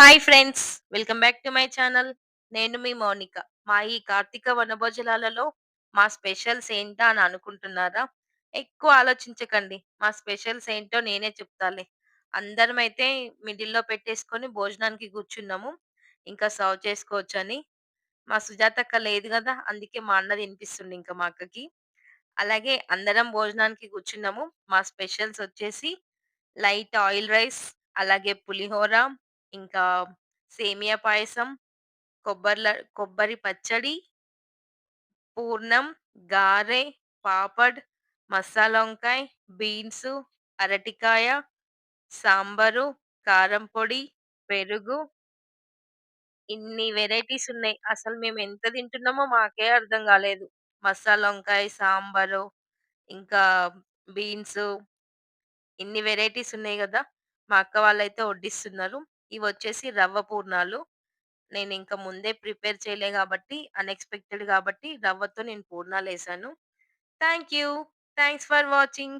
Hi friends! Welcome back to my channel. నేను మీ మౌనిక. మా ఈ కార్తీక వనభోజనాలలో మా స్పెషల్స్ ఏంటా అని అనుకుంటున్నారా? ఎక్కువ ఆలోచించకండి. మా స్పెషల్స్ ఏంటో నేనే చెప్తాలే. అందరమైతే మిడిల్‌లో పెట్టేసుకొని భోజనానికి కూర్చున్నాము. ఇంకా సర్వ్ చేసుకోవచ్చని. మా సుజాతక్క లేదు కదా అందుకే మా అన్న తినిపిస్తుంది ఇంకా మా అక్కకి. అలాగే అందరం భోజనానికి కూర్చున్నాము. మా స్పెషల్స్ వచ్చేసి లైట్ ఆయిల్ రైస్, అలాగే పులిహోర, ఇంకా సేమియా పాయసం, కొబ్బరి కొబ్బరి పచ్చడి, పూర్ణం, గారె, పాపడ్, మసాలా వంకాయ, బీన్సు, అరటికాయ, సాంబారు, కారం పొడి, పెరుగు ఇన్ని వెరైటీస్ ఉన్నాయి. అసలు మేము ఎంత తింటున్నామో మాకే అర్థం కాలేదు మసాలా వంకాయ, సాంబారు, ఇంకా బీన్సు ఇన్ని వెరైటీస్ ఉన్నాయి గదా! మా అక్క వాళ్ళైతే వడ్డిస్తున్నారు. ఇవి వచ్చేసి రవ్వ పూర్ణాలు. నేను ఇంకా ముందే ప్రిపేర్ చేయలే కాబట్టి అన్‌ఎక్స్‌పెక్టెడ్ కాబట్టి రవ్వతో నేను పూర్ణాలు వేసాను thank you. Thanks for watching.